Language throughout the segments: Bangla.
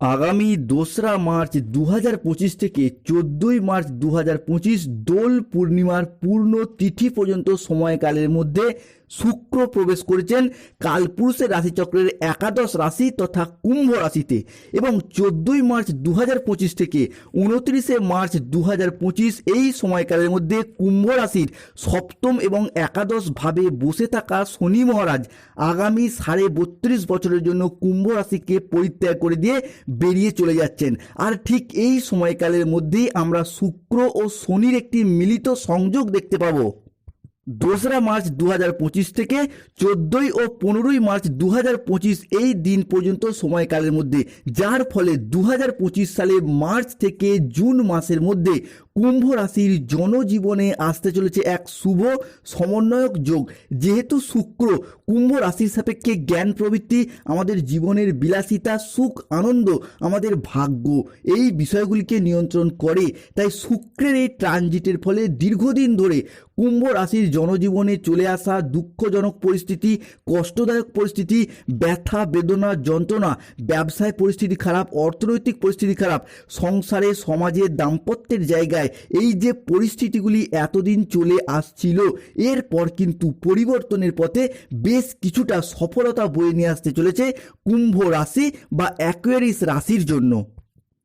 আগামী দোসরা মার্চ দু পঁচিশ থেকে চোদ্দোই মার্চ দু হাজার পঁচিশ দোল পূর্ণিমার পূর্ণ তিথি পর্যন্ত সময়কালের মধ্যে শুক্র প্রবেশ করেছেন কালপুরুষের রাশিচক্রের একাদশ রাশি তথা কুম্ভ রাশিতে এবং চোদ্দোই মার্চ দু হাজার পঁচিশ থেকে উনত্রিশে মার্চ দু হাজার পঁচিশ এই সময়কালের মধ্যে কুম্ভ রাশির সপ্তম এবং একাদশ ভাবে বসে থাকা শনি মহারাজ আগামী সাড়ে বত্রিশ বছরের জন্য কুম্ভ রাশিকে পরিত্যাগ করে দিয়ে বেরিয়ে চলে যাচ্ছেন। আর ঠিক এই সময়কালের মধ্যেই আমরা শুক্র ও শনির একটি মিলিত সংযোগ দেখতে পাবো। দোসরা মার্চ দু হাজার পঁচিশ থেকে চোদ্দোই ও পনেরোই মার্চ দু হাজার পঁচিশ এই দিন পর্যন্ত সময়কালের মধ্যে, যার ফলে দু হাজার পঁচিশ সালে মার্চ থেকে জুন মাসের মধ্যে কুম্ভ রাশির জনজীবনে আসতে চলেছে এক শুভ সমন্বয়ক যোগ। যেহেতু শুক্র কুম্ভ রাশির সাপেক্ষে জ্ঞান প্রবৃত্তি, আমাদের জীবনের বিলাসিতা, সুখ, আনন্দ, আমাদের ভাগ্য, এই বিষয়গুলিকে নিয়ন্ত্রণ করে। তাই শুক্রের এই ট্রানজিটের ফলে দীর্ঘদিন ধরে কুম্ভ রাশির জনজীবনে চলে আসা দুঃখজনক পরিস্থিতি, কষ্টদায়ক পরিস্থিতি, ব্যথা, বেদনা, যন্ত্রণা, ব্যবসায় পরিস্থিতি খারাপ, অর্থনৈতিক পরিস্থিতি খারাপ, সংসারে, সমাজে দাম্পত্যের জায়গায় এই যে পরিস্থিতিগুলি এতদিন চলে আসছিল, এরপর কিন্তু পরিবর্তনের পথে বেশ কিছুটা সফলতা বয়ে নিয়ে আসতে চলেছে কুম্ভ রাশি বা অ্যাকুয়ারিস রাশির জন্য।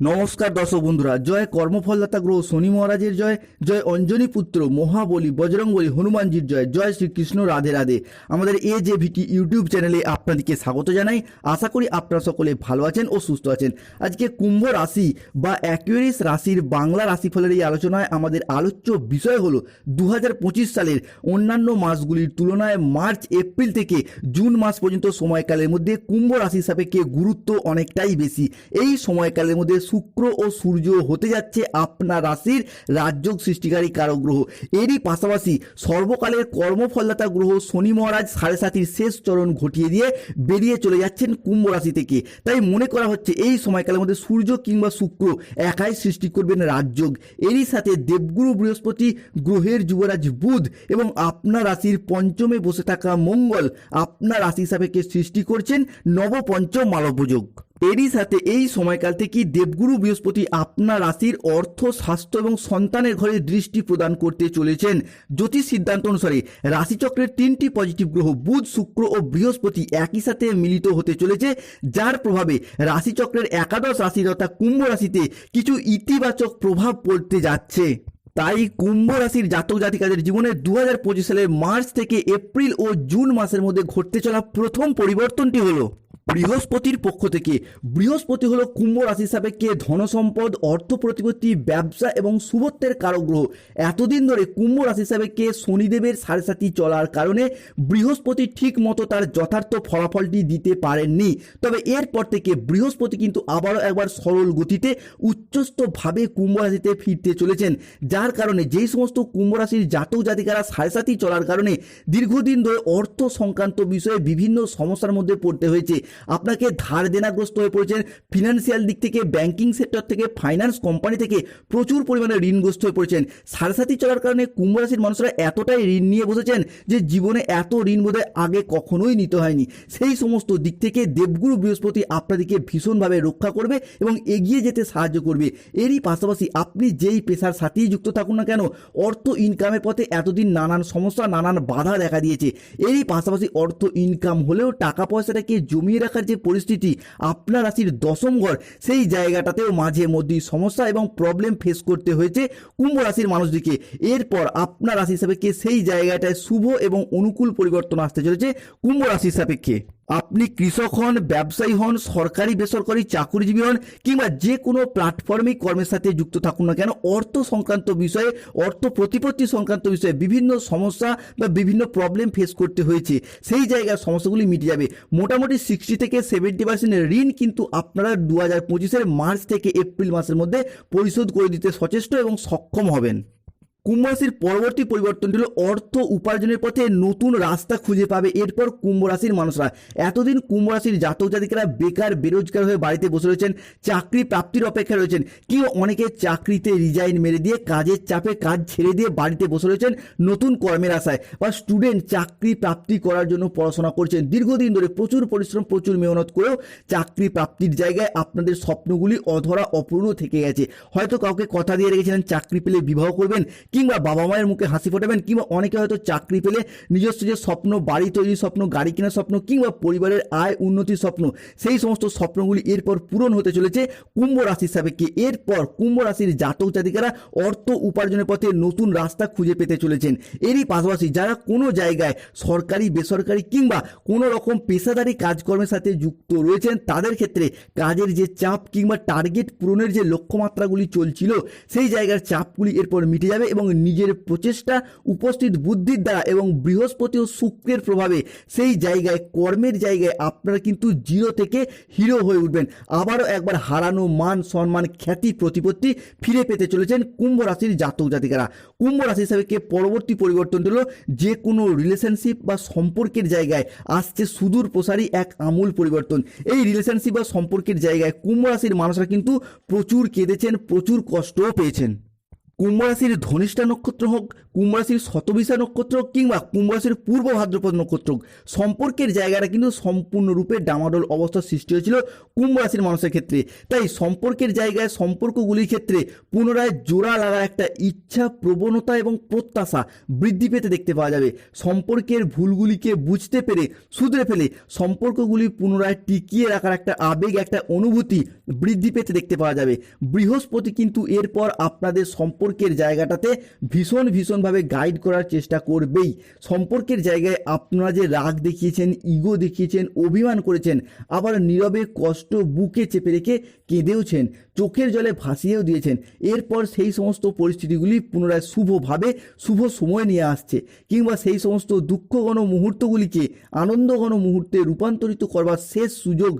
নমস্কার দর্শক বন্ধুরা, জয় কর্মফলদাতা গ্রহ শনি মহারাজের জয় জয় অঞ্জনী পুত্র মহাবলী বজরংবলী হনুমানজির জয় জয় শ্রীকৃষ্ণ রাধে রাধে। আমাদের এ যে ভিটি ইউটিউব চ্যানেলে আপনাদেরকে স্বাগত জানাই। আশা করি আপনারা সকলে ভালো আছেন ও সুস্থ আছেন। আজকে কুম্ভ রাশি বা অ্যাকুয়ারিস রাশির বাংলা রাশিফলের এই আলোচনায় আমাদের আলোচ্য বিষয় হলো দু হাজার পঁচিশ সালের অন্যান্য মাসগুলির তুলনায় মার্চ, এপ্রিল থেকে জুন মাস পর্যন্ত সময়কালের মধ্যে কুম্ভ রাশির সাপেক্ষে গুরুত্ব অনেকটাই বেশি। এই সময়কালের মধ্যে শুক্র ও সূর্য হতে যাচ্ছে আপনার রাশির রাজযোগ সৃষ্টিকারী কারক গ্রহ। এরই পাশাপাশি সর্বকালের কর্মফলদাতা গ্রহ শনি মহারাজ সাড়ে সাতির শেষ চরণ ঘটিয়ে দিয়ে বেরিয়ে চলে যাচ্ছেন কুম্ভ রাশি থেকে। তাই মনে করা হচ্ছে এই সময়কালের মধ্যে সূর্য কিংবা শুক্র একাই সৃষ্টি করবেন রাজযোগ। এরই সাথে দেবগুরু বৃহস্পতি গ্রহের যুবরাজ বুধ এবং আপনার রাশির পঞ্চমে বসে থাকা মঙ্গল আপনার রাশি হিসাবেকে সৃষ্টি করছেন নবপঞ্চম মালবযোগ এরই সাথে এই সময়কাল থেকে দেবগুরু বৃহস্পতি আপনার রাশির অর্থ, স্বাস্থ্য এবং সন্তানের ঘরে দৃষ্টি প্রদান করতে চলেছেন? জ্যোতিষ সিদ্ধান্ত অনুসারে রাশিচক্রের তিনটি পজিটিভ গ্রহ, বুধ, শুক্র ও বৃহস্পতি একই সাথে মিলিত হতে চলেছে, যার প্রভাবে রাশিচক্রের একাদশ রাশি তথা কুম্ভ রাশিতে কিছু ইতিবাচক প্রভাব পড়তে যাচ্ছে। তাই কুম্ভ রাশির জাতক জাতিকাদের জীবনে দু হাজার পঁচিশ সালের মার্চ থেকে এপ্রিল ও জুন মাসের মধ্যে ঘটতে চলা প্রথম পরিবর্তনটি হলো বৃহস্পতির পক্ষ থেকে। বৃহস্পতি হলো কুম্ভ রাশি সাপেক্ষে ধনসম্পদ, অর্থ প্রতিপত্তি, ব্যবসা এবং শুভত্বের কারগ্রহ এতদিন ধরে কুম্ভ রাশি সাপেক্ষে শনিদেবের সাড়ে সাথী চলার কারণে বৃহস্পতি ঠিক মতো তার যথার্থ ফলাফলটি দিতে পারেননি। তবে এরপর থেকে বৃহস্পতি কিন্তু আবারও একবার সরল গতিতে উচ্চস্থভাবে কুম্ভ রাশিতে ফিরতে চলেছেন। যার কারণে যেই সমস্ত কুম্ভ রাশির জাতক জাতিকারা সাড়ে সাথী চলার কারণে দীর্ঘদিন ধরে অর্থ সংক্রান্ত বিষয়ে বিভিন্ন সমস্যার মধ্যে পড়তে হয়েছে। আপনাকে ধার দেনাগ্রস্ত হয়ে পড়েছেন। ফিনান্সিয়াল দিক থেকে ব্যাংকিং সেক্টর থেকে ফাইন্যান্স কোম্পানি থেকে প্রচুর পরিমাণে ঋণগ্রস্ত হয়ে পড়েছেন। সাড়ে চলার কারণে কুম্ভ রাশির মানুষরা এতটাই ঋণ নিয়ে বসেছেন যে জীবনে এত ঋণ বোধহয় আগে কখনোই নিতে হয়নি। সেই সমস্ত দিক থেকে দেবগুরু বৃহস্পতি আপনাদেরকে ভীষণভাবে রক্ষা করবে এবং এগিয়ে যেতে সাহায্য করবে। এরই পাশাপাশি আপনি যেই পেশার সাথেই যুক্ত থাকুন না কেন, অর্থ ইনকামের পথে এতদিন নানান সমস্যা, নানান বাধা দেখা দিয়েছে। এরই পাশাপাশি অর্থ ইনকাম হলেও টাকা পয়সাটাকে জমিয়ে রাখার যে পরিস্থিতি, আপনার রাশির দশম ঘর, সেই জায়গাটাতেও মাঝে মধ্যেই সমস্যা এবং প্রবলেম ফেস করতে হয়েছে কুম্ভ রাশির মানুষদিকে এরপর আপনার রাশি সাপেক্ষে সেই জায়গাটায় শুভ এবং অনুকূল পরিবর্তন আসতে চলেছে কুম্ভ রাশির সাপেক্ষে। আপনি কৃষক হন, ব্যবসায়ী হন, সরকারি, বেসরকারি, চাকুরিজীবী হন, কিংবা যে কোনো প্ল্যাটফর্মে কর্মের সাথে যুক্ত থাকুন না কেন, অর্থ সংক্রান্ত বিষয়ে, অর্থ প্রতিপত্তি সংক্রান্ত বিষয়ে বিভিন্ন সমস্যা বা বিভিন্ন প্রবলেম ফেস করতে হয়েছে। সেই জায়গার সমস্যাগুলি মিটে যাবে। মোটামুটি সিক্সটি থেকে সেভেন্টি পার্সেন্ট ঋণ কিন্তু আপনারা দু হাজার পঁচিশের মার্চ থেকে এপ্রিল মাসের মধ্যে পরিশোধ করে দিতে সচেষ্ট এবং সক্ষম হবেন। কুম্ভ রাশির পরবর্তী পরিবর্তনটি হলো অর্থ উপার্জনের পথে নতুন রাস্তা খুঁজে পাবে। এরপর কুম্ভ রাশির মানুষরা। এতদিন কুম্ভ রাশির জাতক জাতিকারা বেকার, বেরোজগার হয়ে বাড়িতে বসে রয়েছেন, চাকরি প্রাপ্তির অপেক্ষায় রয়েছেন। কেউ অনেকে চাকরিতে রিজাইন মেরে দিয়ে, কাজের চাপে কাজ ছেড়ে দিয়ে বাড়িতে বসে রয়েছেন নতুন কর্মের আশায় বা স্টুডেন্ট চাকরি প্রাপ্তি করার জন্য পড়াশোনা করছেন। দীর্ঘদিন ধরে প্রচুর পরিশ্রম, প্রচুর মেহনত করেও চাকরি প্রাপ্তির জায়গায় আপনাদের স্বপ্নগুলি অধরা অপূর্ণ থেকে গেছে। হয়তো কাউকে কথা দিয়ে রেখেছিলেন, চাকরি পেলে বিবাহ করবেন কিংবা বাবা মায়ের মুখে হাসি ফোটাবেন, কিংবা অনেকে হয়তো চাকরি পেলে নিজস্ব যে স্বপ্ন, বাড়ি তৈরির স্বপ্ন, গাড়ি কেনার স্বপ্ন, কিংবা পরিবারের আয় উন্নতির স্বপ্ন, সেই সমস্ত স্বপ্নগুলি এরপর পূরণ হতে চলেছে কুম্ভ রাশির সাপেক্ষে। এরপর কুম্ভ রাশির জাতক জাতিকারা অর্থ উপার্জনের পথে নতুন রাস্তা খুঁজে পেতে চলেছেন। এরই পাশাপাশি যারা কোনো জায়গায় সরকারি, বেসরকারি কিংবা কোনো রকম পেশাদারি কাজকর্মের সাথে যুক্ত রয়েছেন, তাদের ক্ষেত্রে কাজের যে চাপ কিংবা টার্গেট পূরণের যে লক্ষ্যমাত্রাগুলি চলছিল, সেই জায়গার চাপগুলি এরপর মিটে যাবে এবং নিজের প্রচেষ্টা, উপস্থিত বুদ্ধির দ্বারা এবং বৃহস্পতি ও শুক্রের প্রভাবে, সেই জায়গায়, কর্মের জায়গায় আপনারা কিন্তু জিরো থেকে হিরো হয়ে উঠবেন। আবারও একবার হারানো মান, সম্মান, খ্যাতি, প্রতিপত্তি ফিরে পেতে চলেছেন কুম্ভ রাশির জাতক জাতিকারা। কুম্ভ রাশি হিসাবে কে পরবর্তী পরিবর্তন হলো যে কোনো রিলেশনশিপ বা সম্পর্কের জায়গায় আসছে সুদূর প্রসারী এক আমূল পরিবর্তন। এই রিলেশনশিপ বা সম্পর্কের জায়গায় কুম্ভ রাশির মানুষরা কিন্তু প্রচুর কেঁদেছেন, প্রচুর কষ্টও পেয়েছেন। কুম্ভ রাশির ধনিষ্ঠা নক্ষত্র হোক কুম্ভ রাশির শতবিশা নক্ষত্র কিংবা কুম্ভ রাশির পূর্ব ভাদ্রপদ নক্ষত্র সম্পর্কের জায়গাটা কিন্তু সম্পূর্ণরূপে ডামাডোল অবস্থার সৃষ্টি হয়েছিল কুম্ভ রাশির মানুষের ক্ষেত্রে। তাই সম্পর্কের জায়গায় সম্পর্কগুলির ক্ষেত্রে পুনরায় জোড়া লাগার একটা ইচ্ছা, প্রবণতা এবং প্রত্যাশা বৃদ্ধি পেতে দেখতে পাওয়া যাবে। সম্পর্কের ভুলগুলিকে বুঝতে পেরে, শুধরে ফেলে সম্পর্কগুলি পুনরায় টিকিয়ে রাখার একটা আবেগ, একটা অনুভূতি বৃদ্ধি পেতে দেখতে পাওয়া যাবে। বৃহস্পতি কিন্তু এরপর আপনাদের সম্পর্কের জায়গাটাতে ভীষণ ভীষণ ভীষণভাবে গাইড করার চেষ্টা করবেই। সম্পর্কের জায়গায় আপনারা যে রাগ দেখিয়েছেন ইগো দেখিয়েছেন, অভিমান করেছেন, আবার নীরবে কষ্ট বুকে চেপে রেখে কেঁদেওছেন, চোখের জলে ভাসিয়েও দিয়েছেন, এরপর সেই সমস্ত পরিস্থিতিগুলি পুনরায় শুভভাবে, শুভ সময় নিয়ে আসছে। কিংবা সেই সমস্ত দুঃখঘন মুহূর্তগুলিকে আনন্দঘন মুহূর্তে রূপান্তরিত করবার শেষ সুযোগ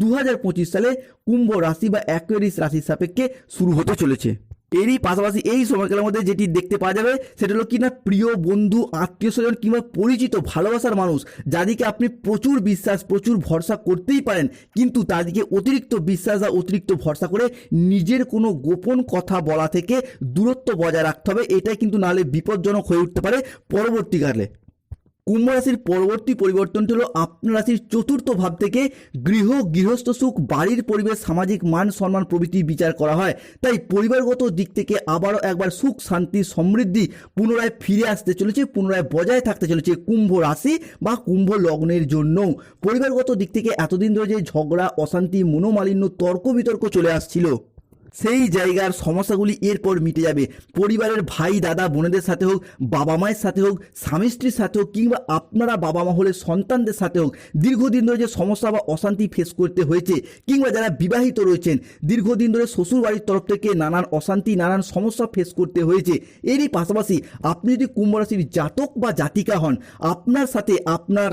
দু হাজার পঁচিশ সালে কুম্ভ রাশি বা অ্যাকোয়ারিস রাশির সাপেক্ষে শুরু হতে চলেছে। এরই পাশাপাশি এই সময়কালের মধ্যে যেটি দেখতে পাওয়া যাবে, সেটা হলো কি না প্রিয় বন্ধু, আত্মীয় স্বজন কিংবা পরিচিত ভালোবাসার মানুষ, যাদেরকে আপনি প্রচুর বিশ্বাস, প্রচুর ভরসা করতেই পারেন, কিন্তু তাদেরকে অতিরিক্ত বিশ্বাস বা অতিরিক্ত ভরসা করে নিজের কোনো গোপন কথা বলা থেকে দূরত্ব বজায় রাখতে হবে, এটাই কিন্তু নাহলে বিপজ্জনক হয়ে উঠতে পারে পরবর্তীকালে। কুম্ভ রাশির পরবর্তী পরিবর্তনটি হলো আপনার রাশির চতুর্থ ভাব থেকে গৃহ, গৃহস্থ সুখ, বাড়ির পরিবেশ, সামাজিক মান, সম্মান প্রভৃতি বিচার করা হয়। তাই পরিবারগত দিক থেকে আবারও একবার সুখ, শান্তি, সমৃদ্ধি পুনরায় ফিরে আসতে চলেছে, পুনরায় বজায় থাকতে চলেছে কুম্ভ রাশি বা কুম্ভ লগ্নের জন্য পরিবারগত দিক থেকে এতদিন ধরে যে ঝগড়া, অশান্তি, মনোমালিন্য, তর্ক বিতর্ক চলে আসছিল। সেই জায়গার সমস্যাগুলি এরপর মিটে যাবে। পরিবারের ভাই, দাদা, বোনেদের সাথে হোক, বাবা মায়ের সাথে হোক, স্বামী স্ত্রীর সাথে হোক, কিংবা আপনারা বাবা মা হলে সন্তানদের সাথে হোক, দীর্ঘদিন ধরে যে সমস্যা বা অশান্তি ফেস করতে হয়েছে, কিংবা যারা বিবাহিত রয়েছেন, দীর্ঘদিন ধরে শ্বশুর বাড়ির তরফ থেকে নানান অশান্তি, নানান সমস্যা ফেস করতে হয়েছে। এরই পাশাপাশি আপনি যদি কুম্ভ রাশির জাতক বা জাতিকা হন, আপনার সাথে আপনার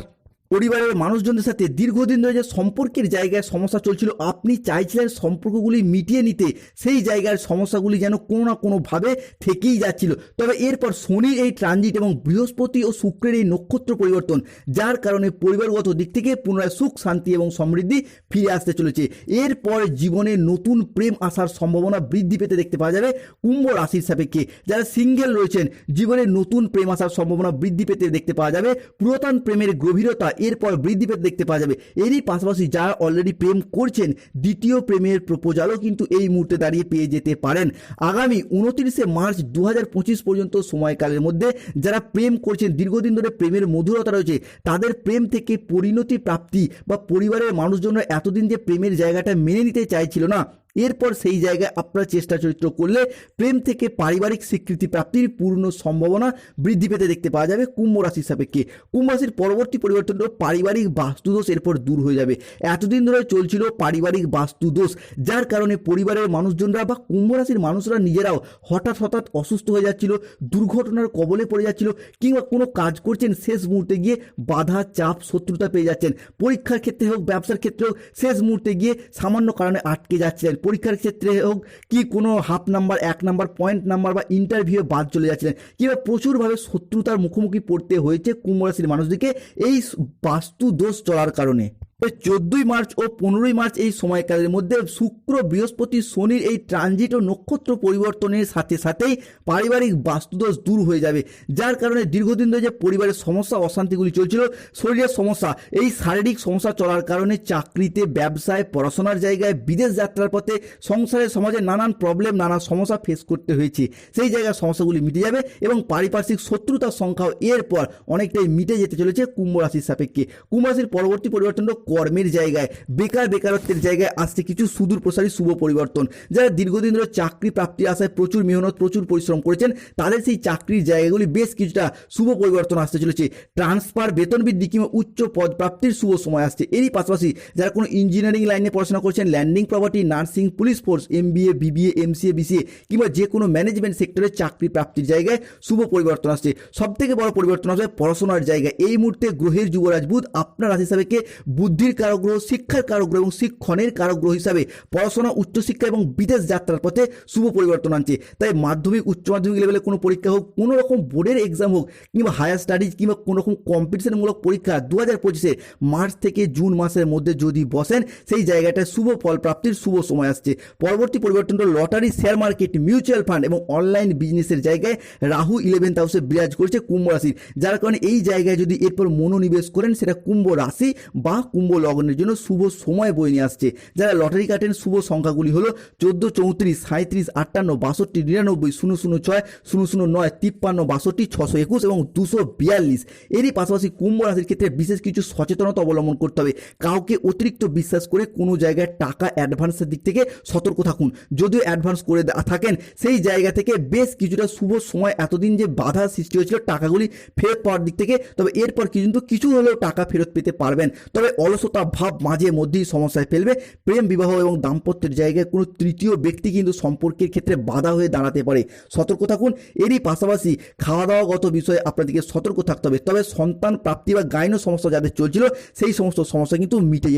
পরিবারের মানুষজনদের সাথে দীর্ঘদিন ধরে যে সম্পর্কের জায়গায় সমস্যা চলছিল, আপনি চাইছিলেন সম্পর্কগুলি মিটিয়ে নিতে, সেই জায়গার সমস্যাগুলি যেন কোনো না কোনোভাবে থেকেই যাচ্ছিল। তবে এরপর শনির এই ট্রানজিট এবং বৃহস্পতি ও শুক্রের এই নক্ষত্র পরিবর্তন, যার কারণে পরিবারগত দিক থেকে পুনরায় সুখ, শান্তি এবং সমৃদ্ধি ফিরে আসতে চলেছে। এরপর জীবনে নতুন প্রেম আসার সম্ভাবনা বৃদ্ধি পেতে দেখতে পাওয়া যাবে কুম্ভ রাশির সাপেক্ষে। যারা সিঙ্গেল রয়েছেন, জীবনে নতুন প্রেম আসার সম্ভাবনা বৃদ্ধি পেতে দেখতে পাওয়া যাবে। পুরাতন প্রেমের গভীরতা এরপর বৃদ্ধি পেতে দেখতে পাওয়া যাবে। এরই পাশাপাশি যারা অলরেডি প্রেম করছেন, দ্বিতীয় প্রেমের প্রপোজালও কিন্তু এই মুহূর্তে দাঁড়িয়ে পেয়ে যেতে পারেন। আগামী উনত্রিশে মার্চ দু হাজার পঁচিশ পর্যন্ত সময়কালের মধ্যে যারা প্রেম করছেন, দীর্ঘদিন ধরে প্রেমের মধুরতা রয়েছে, তাদের প্রেম থেকে পরিণতি প্রাপ্তি বা পরিবারের মানুষজনরা এতদিন যে প্রেমের জায়গাটা মেনে নিতে চাইছিল না এরপর সেই জায়গায় আপনার চেষ্টা চরিত্র করলে প্রেম থেকে পারিবারিক স্বীকৃতি প্রাপ্তির পূর্ণ সম্ভাবনা বৃদ্ধি পেতে দেখতে পাওয়া যাবে। কুম্ভ রাশির সাপেক্ষে। কুম্ভ রাশির পরবর্তী পরিবর্তন পারিবারিক বাস্তুদোষ এরপর দূর হয়ে যাবে। এতদিন ধরে চলছিল পারিবারিক বাস্তুদোষ, যার কারণে পরিবারের মানুষজনরা বা কুম্ভ রাশির মানুষরা নিজেরাও হঠাৎ হঠাৎ অসুস্থ হয়ে যাচ্ছিল, দুর্ঘটনার কবলে পড়ে যাচ্ছিল কিংবা কোনো কাজ করছেন, শেষ মুহূর্তে গিয়ে বাধা, চাপ, শত্রুতা পেয়ে যাচ্ছেন। পরীক্ষার ক্ষেত্রে হোক, ব্যবসার ক্ষেত্রে হোক, শেষ মুহূর্তে গিয়ে সামান্য কারণে আটকে যাচ্ছিলেন পরীক্ষার ক্ষেত্রে হোক কি কোনো হাফ নাম্বার, এক নাম্বার পয়েন্ট নাম্বার বা ইন্টারভিউ বাদ চলে যাচ্ছিলেন কিংবা প্রচুরভাবে শত্রুতার মুখোমুখি পড়তে হয়েছে কুম্ভ রাশির মানুষদেরকে এই বাস্তু দোষ চলার কারণে? চোদ্দই মার্চ ও পনেরোই মার্চ এই সময়কালের মধ্যে শুক্র, বৃহস্পতি শনির এই ট্রানজিট ও নক্ষত্র পরিবর্তনের সাথে সাথেই পারিবারিক বাস্তুদোষ দূর হয়ে যাবে। যার কারণে দীর্ঘদিন ধরে যে পরিবারের সমস্যা, অশান্তিগুলি চলছিল, শরীরের সমস্যা, এই শারীরিক সমস্যা চলার কারণে চাকরিতে, ব্যবসায়, পড়াশোনার জায়গায়, বিদেশ যাত্রার পথে, সংসারে, সমাজে নানান প্রবলেম নানা সমস্যা ফেস করতে হয়েছে। সেই জায়গায় সমস্যাগুলি মিটে যাবে এবং পারিপার্শ্বিক শত্রুতার সংখ্যাও এরপর অনেকটাই মিটে যেতে চলেছে কুম্ভ রাশির সাপেক্ষে। কুম্ভ রাশির পরবর্তী পরিবর্তন হলো কর্মের জায়গায়, বেকার বেকারত্বের জায়গায় আসছে কিছু সুদূর প্রসারী শুভ পরিবর্তন। যারা দীর্ঘদিন ধরে চাকরি প্রাপ্তির আশায় প্রচুর মেহনত, প্রচুর পরিশ্রম করেছেন, তাদের সেই চাকরির জায়গাগুলি বেশ কিছুটা শুভ পরিবর্তন আসতে চলেছে। ট্রান্সফার, বেতন বৃদ্ধি কিংবা উচ্চ পদ প্রাপ্তির শুভ সময় আসছে। এরই পাশাপাশি যারা কোনো ইঞ্জিনিয়ারিং লাইনে পড়াশোনা করছেন, landing property, nursing, police force M MBA, BBA, MCA, BCA কিংবা যে কোনো ম্যানেজমেন্ট সেক্টরে চাকরি প্রাপ্তির জায়গায় শুভ পরিবর্তন আসছে। সব থেকে বড় পরিবর্তন আসবে পড়াশোনার জায়গায়। এই মুহূর্তে গ্রহের যুবরাজ বুধ আপনার রাশি হিসাবে বুদ্ধির কারগ্রহ, শিক্ষার কারগ্রহ এবং শিক্ষণের কারগ্রহ হিসাবে পড়াশোনা, উচ্চশিক্ষা এবং বিদেশ যাত্রার পথে শুভ পরিবর্তন আনছে। তাই মাধ্যমিক, উচ্চ মাধ্যমিক লেভেলে কোনো পরীক্ষা হোক, কোনো রকম বোর্ডের এক্সাম হোক, কিংবা হায়ার স্টাডিজ কিংবা কোনো রকম কম্পিটিশনমূলক পরীক্ষা দু হাজার পঁচিশে মার্চ থেকে জুন মাসের মধ্যে যদি বসেন, সেই জায়গাটায় শুভ ফল প্রাপ্তির শুভ সময় আসছে। পরবর্তী পরিবর্তন হলো lottery share market mutual fund এবং অনলাইন বিজনেসের জায়গায় রাহু ইলেভেন্থ হাউসে বিরাজ করছে কুম্ভ রাশির। যার কারণে এই জায়গায় যদি এরপর মনোনিবেশ করেন, সেটা কুম্ভ রাশি বা কুম্ভ লগ্নের জন্য শুভ সময় বয়ে নিয়ে আসছে। যারা লটারি কাটেন, শুভ সংখ্যাগুলি হলো চোদ্দ, চৌত্রিশ সাঁত্রিশ আটান্ন, বাষট্টি, নিরানব্বই, শূন্য শূন্য, ছয়, শূন্য শূন্য, নয়, তিপ্পান্ন, বাষট্টি, ছশো একুশ এবং দুশো বিয়াল্লিশ। এরই পাশাপাশি কুম্ভ রাশির ক্ষেত্রে বিশেষ কিছু সচেতনতা অবলম্বন করতে হবে। কাউকে অতিরিক্ত বিশ্বাস করে কোনো জায়গায় টাকা অ্যাডভান্সের দিক থেকে সতর্ক থাকুন। যদিও অ্যাডভান্স করে থাকেন, সেই জায়গা থেকে বেশ কিছুটা শুভ সময় এতদিন যে বাধা সৃষ্টি হয়েছিল টাকাগুলি ফেরত পাওয়ার দিক থেকে, তবে এরপর কিন্তু কিছু হলেও টাকা ফেরত পেতে পারবেন। তবে অলসতা ভাব মাঝে মধ্যেই সমস্যায় ফেলবে। প্রেম বিবাহ এবং দাম্পত্যের জায়গায় কোনো তৃতীয় ব্যক্তি কিন্তু সম্পর্কের ক্ষেত্রে বাধা হয়ে দাঁড়াতে পারে। সতর্ক থাকুন। এরই পাশাপাশি খাওয়া দাওয়াগত বিষয়ে আপনাদেরকে সতর্ক থাকতে হবে। তবে সন্তান প্রাপ্তি বা গাইনো সমস্যা যাদের চলছিল, সেই সমস্ত সমস্যা কিন্তু মিটে